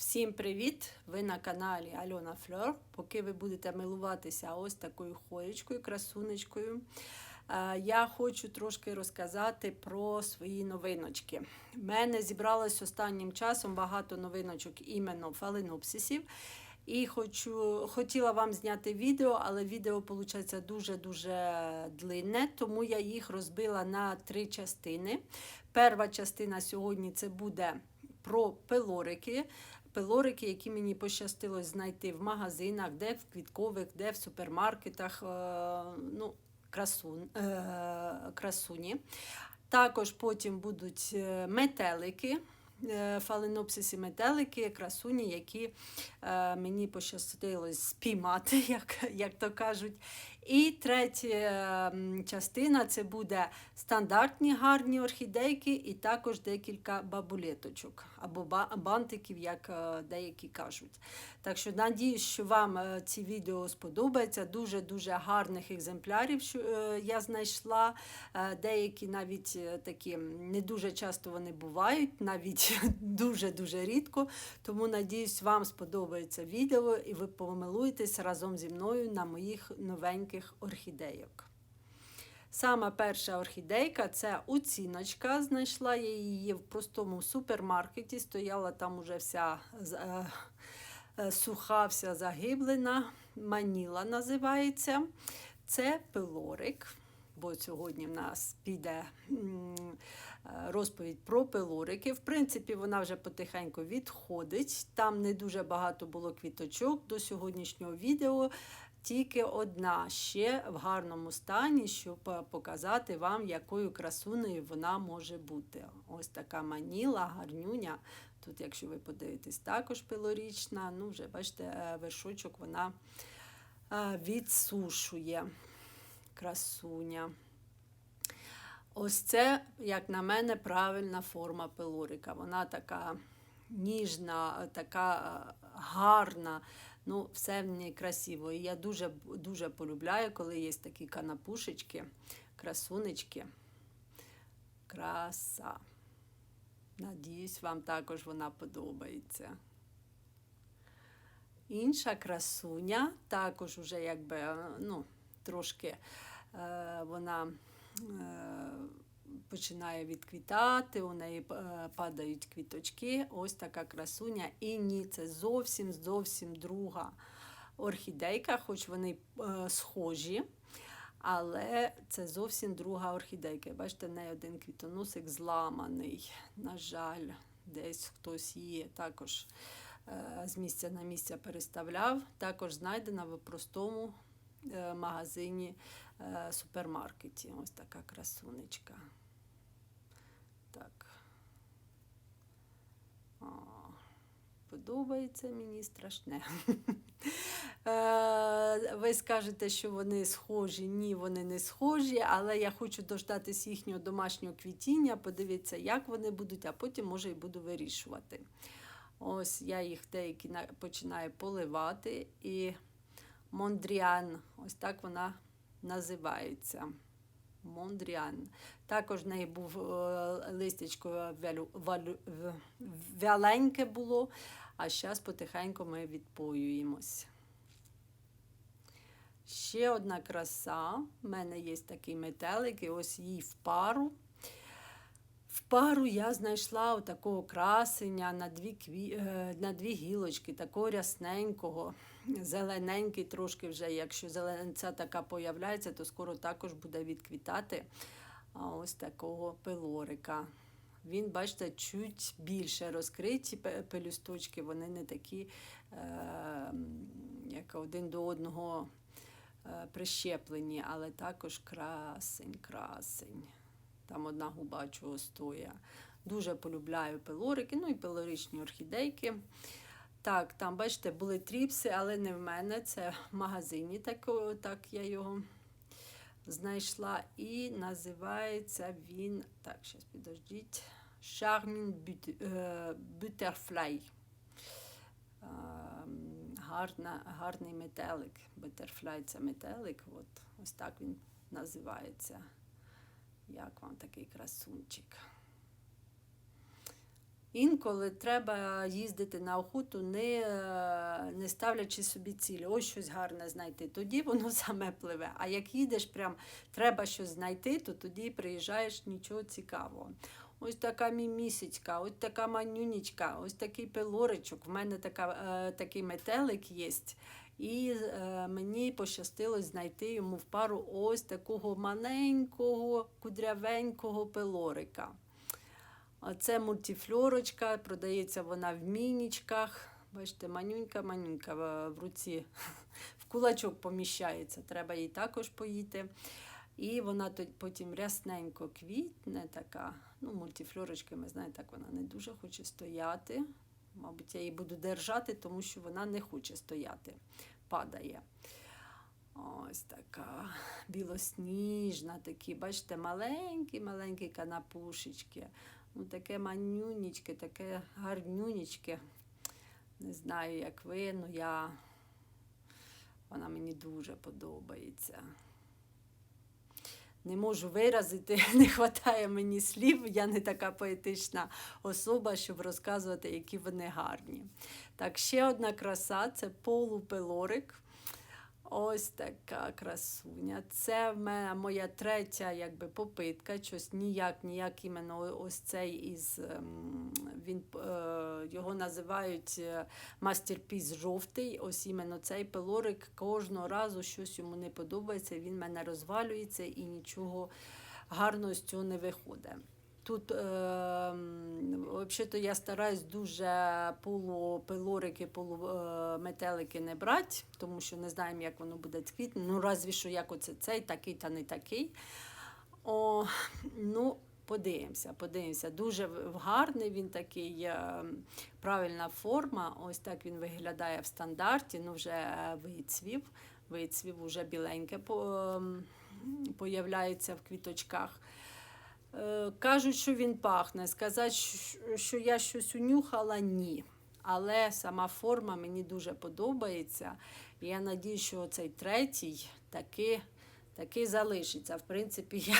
Всім привіт! Ви на каналі Альона Фльор. Поки ви будете милуватися ось такою хоєчкою, красунечкою, е, я хочу трошки розказати про свої новиночки. У мене зібралось останнім часом багато новиночок іменно фаленопсисів. І хочу, хотіла вам зняти відео, але відео виходить дуже-дуже длинне, тому я їх розбила на три частини. Перша частина сьогодні це буде про пилорики. Пилорики, які мені пощастилось знайти в магазинах, де в квіткових, де в супермаркетах, е, ну, красун, е, красуні. Також потім будуть е, метелики. Фаленопсиси метелики, красуні, які мені пощастилось спіймати, як, як то кажуть. І третя частина це буде стандартні гарні орхідейки, і також декілька бабулеточок або бантиків, як е, деякі кажуть. Так що надіюсь, що вам е, ці відео сподобаються. Дуже-дуже гарних екземплярів що е, я знайшла. Деякі навіть такі не дуже часто вони бувають, навіть дуже-дуже рідко. Тому надіюсь, вам сподобається відео і ви помилуєтесь разом зі мною на моїх новеньких орхідейок. Сама перша орхідейка це оціночка. Знайшла я її в простому супермаркеті. Стояла там уже вся е, е, суха, вся загиблена. Маніла називається. Це пилорик. Бо сьогодні в нас піде е, розповідь про пилорики. В принципі, вона вже потихеньку відходить. Там не дуже багато було квіточок до сьогоднішнього відео. Тільки одна ще в гарному стані, щоб е, показати вам, якою красунею вона може бути. Ось така маніла, гарнюня. Тут, якщо ви подивитесь, також пилорічна. Ну, вже бачите, е, вершочок вона е, відсушує. Красуня. Ось це, як на мене, правильна форма пилорика. Вона така ніжна, така гарна. Ну, все в ній красиво. І я дуже, дуже полюбляю, коли є такі канапушечки, красунечки. Краса. Надіюсь, вам також вона подобається. Інша красуня, також уже якби, ну, трошки е, вона е, починає відквітати, у неї е, падають квіточки. Ось така красуня. І ні, це зовсім зовсім друга орхідейка, хоч вони е, схожі. Але це зовсім друга орхідейка. Бачите, в неї один квітоносик зламаний. На жаль, десь хтось її також е, з місця на місце переставляв. Також знайдена в простому магазині супермаркеті. Ось така красунечка. Так. О, подобається мені страшне. Е, Ви скажете, що вони схожі. Ні, вони не схожі, але я хочу дождатись їхнього домашнього квітіння, подивитися, як вони будуть, а потім, може, і буду вирішувати. Ось я їх деякі починаю поливати. І Мондріан, ось так вона називається. Мондріан. Також в неї був е, листячко вяленьке було, а зараз потихеньку ми відпоюємось. Ще одна краса. У мене є такий метелик, і ось їй в пару. В пару я знайшла отакого красення на дві, кві... е, на дві гілочки, такого рясненького, зелененький трошки вже. Якщо зеленця така появляється, то скоро також буде відквітати. Ось такого пилорика. Він, бачите, чуть більше розкриті пелюсточки, вони не такі, е, як один до одного е, прищеплені, але також красень, красень. Там одна губа чого стоя. Дуже полюбляю пилорики, ну і пилоричні орхідейки. Так, там, бачите, були тріпси, але не в мене. Це в магазині, так, так я його знайшла. І називається він. Так, зараз підождіть. Charmin е, Butterfly. Гарна, гарний метелик. Butterfly це метелик. От, ось так він називається. Як вам такий красунчик? Інколи треба їздити на охоту, не, не ставлячи собі цілі. Ось щось гарне знайти. Тоді воно саме пливе. А як їдеш, прям треба щось знайти, то тоді приїжджаєш нічого цікавого. Ось така мімісечка, ось така манюнічка, ось такий пилоричок. В мене така, е, такий метелик є. І е, мені пощастилось знайти йому в пару ось такого маленького, кудрявенького пилорика. Це мультифлорочка, продається вона в мінічках. Бачите, манюнька, манюнька в руці в кулачок поміщається. Треба їй також поїти. І вона потім рясненько квітне, така. Ну, мультифлорочки, ми знаємо, так вона не дуже хоче стояти. Мабуть, я її буду держати, тому що вона не хоче стояти, падає. Ось така білосніжна, такі, бачите, маленькі-маленькі канапушечки. Ну, таке манюнічке, таке гарнюнічке. Не знаю, як ви, але я... вона мені дуже подобається. Не можу виразити, не вистачає мені слів. Я не така поетична особа, щоб розказувати, які вони гарні. Так, ще одна краса це полупелорик. Ось така красуня. Це в мене моя третя якби, попитка. Щось ніяк, ніяк іменно ось цей із ем, він е, його називають е, мастерпіс жовтий. Ось іменно цей пилорик кожного разу щось йому не подобається. Він мене розвалюється і нічого гарного з цього не виходить. Тут, е, взагалі-то, я стараюсь дуже полупилорики, полуметелики не брати, тому що не знаємо, як воно буде цвітне. Ну, разві що як оце цей, такий та не такий. О, ну, подивимося, подивимося. Дуже гарний він такий, е, правильна форма. Ось так він виглядає в стандарті. Ну, вже е, вицвів. Вицвів, уже біленьке по, появляється в квіточках. Е, Кажуть, що він пахне. Сказати, що я щось унюхала, ні. Але сама форма мені дуже подобається. Я надію, що цей третій таки, таки залишиться. В принципі, я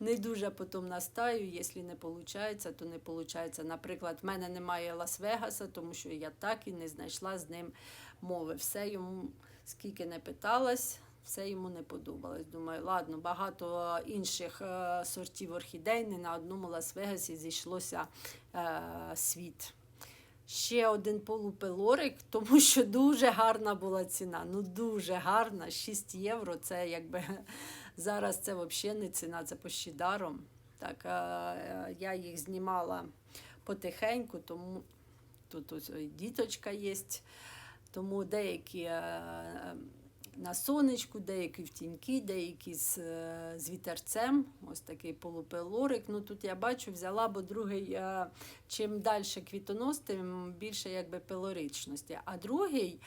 не дуже потім настаю. Якщо не виходить, то не виходить. Наприклад, в мене немає Лас-Вегаса, тому що я так і не знайшла з ним мови. Все йому, скільки не питалась, все йому не подобалось. Думаю, ладно, багато інших е, сортів орхідей, не на одному Лас-Вегасі зійшлося е, світ. Ще один полупелорик, тому що дуже гарна була ціна. Ну дуже гарна. 6 євро. Це якби зараз це взагалі не ціна, це почти даром. Так, е, е, я їх знімала потихеньку, тому тут ось діточка є. Тому деякі е, на сонечку, деякі в тіньки, деякі з, е, з вітерцем. Ось такий полупелорик. Ну тут я бачу, взяла, бо другий, е, чим далі квітонос, тим більше якби пилоричності. А другий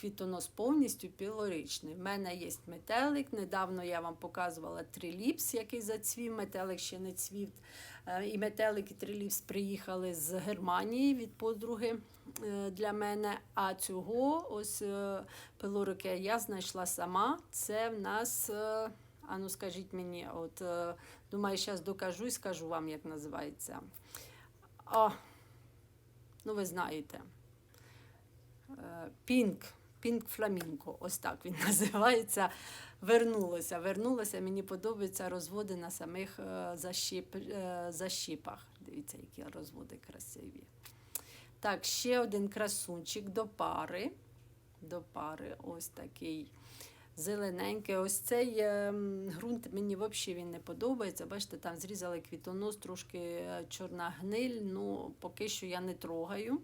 квітонос повністю пілоричний. В мене є метелик. Недавно я вам показувала триліпс, який зацвів. Метелик ще не цвів. Е, І метелик і триліпс приїхали з Германії від подруги е, для мене. А цього ось е, пилорики я знайшла сама. Це в нас. е, А ну скажіть мені, от е, думаю, зараз докажу і скажу вам, як називається. О, ну ви знаєте. Пінк. Пінк фламінко, ось так він називається. Вернулося. Вернулося. Мені подобаються розводи на самих е, защіп, е, защіпах. Дивіться, які розводи красиві. Так, ще один красунчик до пари. До пари, ось такий зелененький. Ось цей е, ґрунт мені взагалі він не подобається. Бачите, там зрізали квітонос, трошки чорна гниль. Ну, поки що я не трогаю.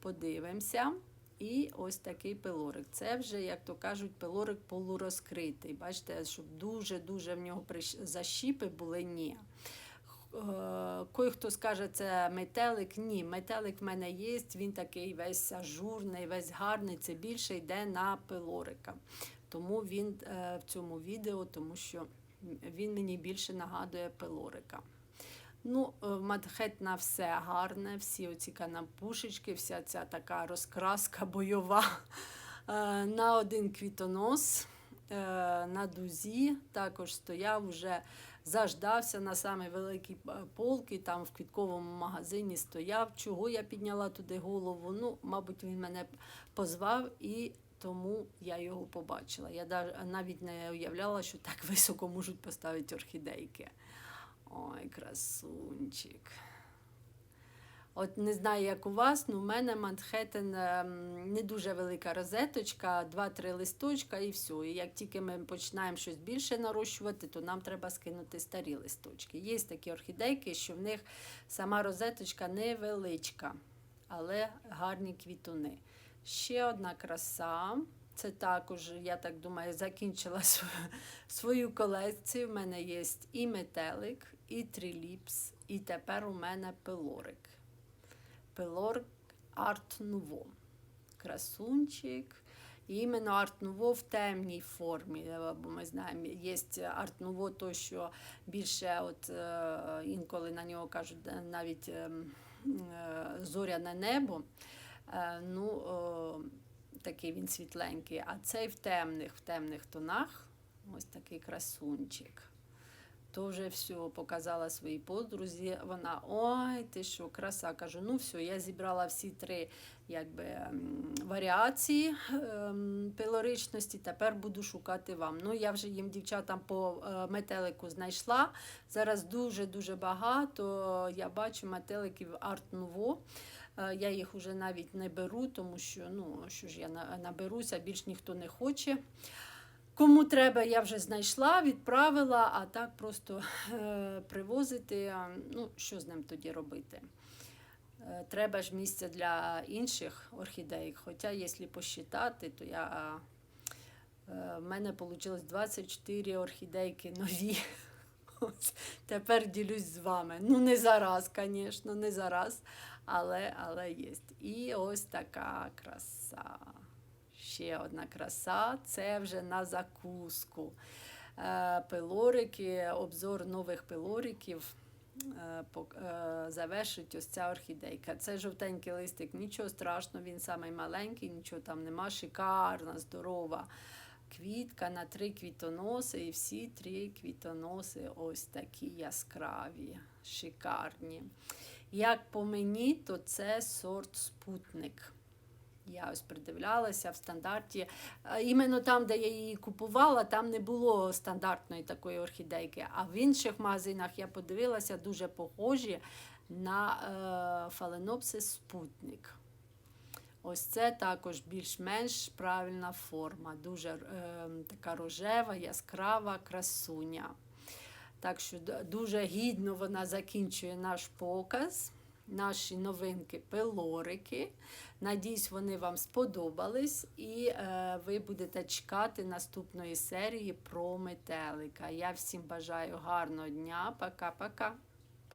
Подивимося. І ось такий пилорик. Це вже, як то кажуть, пилорик полурозкритий. Бачите, щоб дуже-дуже в нього защіпи були, ні. Е, Кой хто скаже, це метелик. Ні, метелик в мене є, він такий весь ажурний, весь гарний. Це більше йде на пилорика. Тому він е, в цьому відео, тому що він мені більше нагадує пилорика. Ну, е, в Манхеттена все гарне, всі оці канапушечки, вся ця така розкраска бойова е, на один квітонос. е, На дузі також стояв уже заждався на самі великі е, полки, там в квітковому магазині стояв. Чого я підняла туди голову? Ну, мабуть, він мене позвав і. Тому я його побачила. Я навіть не уявляла, що так високо можуть поставити орхідейки. Ой, красунчик. От не знаю, як у вас, але в мене Манхеттен ем, не дуже велика розеточка, 2-3 листочка і все. І як тільки ми починаємо щось більше нарощувати, то нам треба скинути старі листочки. Є такі орхідейки, що в них сама розеточка невеличка, але гарні квітуни. Ще одна краса. Це також, я так думаю, закінчила свою колекцію. У мене є і метелик, і триліпс, і тепер у мене пилорик. Пилорик Арт Нуво. Красунчик. Іменно Арт Нуво в темній формі. Бо ми знаємо, є Арт Нуво, то що більше, от е, інколи на нього кажуть е, навіть ем, е, зоряне небо. Ну, такий він світленький, а цей в темних, в темних тонах. Ось такий красунчик. То вже все показала своїй подрузі. Вона, ой, ти що, краса. Кажу, ну все, я зібрала всі три якби, варіації ем, пилоричності, тепер буду шукати вам. Ну, я вже їм дівчатам по е, метелику знайшла. Зараз дуже-дуже багато. Я бачу метеликів Art Nouveau. Е, Я їх вже навіть не беру, тому що ну, що ж я наберуся, більш ніхто не хоче. Кому треба, я вже знайшла, відправила, а так просто е, привозити. Ну, що з ним тоді робити? Е, треба ж місце для інших орхідей. Хоча, якщо посчитати, то я, е, в мене вийшло 24 орхідейки нові. Тепер ділюсь з вами. Ну, не зараз, звісно, не зараз, але, але є. І ось така краса. Ще одна краса це вже на закуску. Е, Пилорики, обзор нових пилориків. е, е, Завершить ось ця орхідейка. Це жовтенький листик, нічого страшного, він самий маленький, нічого там нема. Шикарна, здорова квітка на три квітоноси, і всі три квітоноси ось такі яскраві, шикарні. Як по мені, то це сорт спутник. Я ось придивлялася в стандарті. Е, Іменно там, де я її купувала, там не було стандартної такої орхідейки. А в інших магазинах я подивилася дуже похожі на е, фаленопсис спутник. Ось це також більш-менш правильна форма. Дуже е, така рожева, яскрава красуня. Так що дуже гідно вона закінчує наш показ. Наші новинки пелорики. Надіюсь, вони вам сподобались, і е, ви будете чекати наступної серії про метелика. Я всім бажаю гарного дня. Пока-пока.